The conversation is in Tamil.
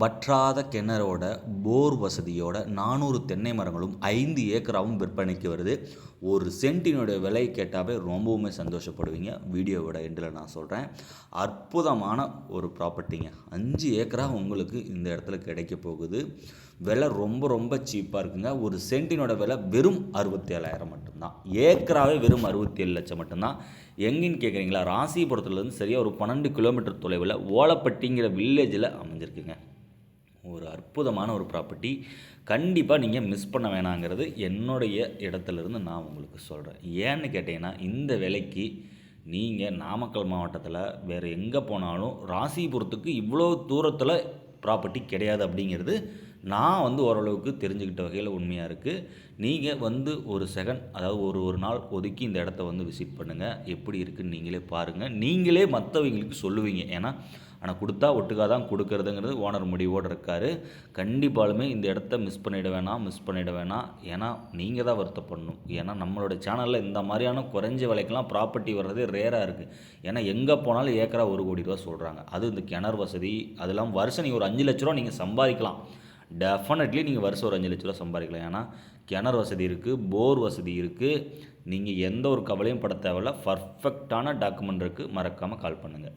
வற்றாத கிணறோட போர் வசதியோட நானூறு தென்னை மரங்களும் ஐந்து ஏக்கராவும் விற்பனைக்கு வருது. ஒரு சென்ட்டினுடைய விலை கேட்டாவே ரொம்பவுமே சந்தோஷப்படுவீங்க. வீடியோவோட எண்டில் நான் சொல்கிறேன் அற்புதமான ஒரு ப்ராப்பர்ட்டிங்க. அஞ்சு ஏக்கரா உங்களுக்கு இந்த இடத்துல கிடைக்க போகுது. விலை ரொம்ப ரொம்ப சீப்பாக இருக்குங்க. ஒரு சென்ட்டினோட விலை வெறும் அறுபத்தி ஏழாயிரம் மட்டும்தான். ஏக்கராகவே வெறும் அறுபத்தி ஏழு லட்சம் மட்டும்தான். எங்கேன்னு கேட்குறீங்களா? ராசிபுரத்துலேருந்து சரியாக ஒரு பன்னெண்டு கிலோமீட்டர் தொலைவில் ஓலப்பட்டிங்கிற வில்லேஜில் அமைஞ்சிருக்குங்க. ஒரு அற்புதமான ஒரு ப்ராப்பர்ட்டி கண்டிப்பாக நீங்கள் மிஸ் பண்ண வேணாங்கிறது என்னுடைய இடத்துலேருந்து நான் உங்களுக்கு சொல்கிறேன் ஏன்னு கேட்டிங்கன்னா இந்த விலைக்கு நீங்கள் நாமக்கல் மாவட்டத்தில் வேறு எங்கே போனாலும் ராசிபுரத்துக்கு இவ்வளோ தூரத்தில் ப்ராப்பர்ட்டி கிடையாது அப்படிங்கிறது நான் வந்து ஓரளவுக்கு தெரிஞ்சுக்கிட்ட வகையில் உண்மையாக இருக்குது நீங்கள் வந்து ஒரு செகண்ட் அதாவது ஒரு ஒரு நாள் ஒதுக்கி இந்த இடத்த வந்து விசிட் பண்ணுங்கள் எப்படி இருக்குன்னு நீங்களே பாருங்கள் நீங்களே மற்றவங்களுக்கு சொல்லுவீங்க. ஏன்னா ஆனால் கொடுத்தா ஒட்டுக்காக தான் கொடுக்கறதுங்கிறது ஓனர் முடிவோடு இருக்கார். கண்டிப்பாலுமே இந்த இடத்த மிஸ் பண்ணிட வேணாம் மிஸ் பண்ணிட வேணாம். ஏன்னா நீங்கள் தான் வருத்தப்படணும். ஏன்னா நம்மளோட சேனலில் இந்த மாதிரியான குறைஞ்ச விலைக்கெல்லாம் ப்ராப்பர்ட்டி வர்றது ரேராக இருக்குது ஏன்னா எங்கே போனாலும் ஏக்கராக ஒரு கோடி ரூபா சொல்கிறாங்க அது இந்த கிணறு வசதி அதெல்லாம் வருஷம் நீங்கள் ஒரு அஞ்சு லட்ச ரூபா நீங்கள் சம்பாதிக்கலாம். டெஃபினெட்லி நீங்கள் வருஷம் ஒரு அஞ்சு லட்ச ரூபா சம்பாதிக்கலாம். ஏன்னா கிணறு வசதி இருக்குது போர் வசதி இருக்குது நீங்கள் எந்த ஒரு கவலையும் பட தேவையில்ல. பர்ஃபெக்டான டாக்குமெண்ட் இருக்குது மறக்காமல் கால் பண்ணுங்கள்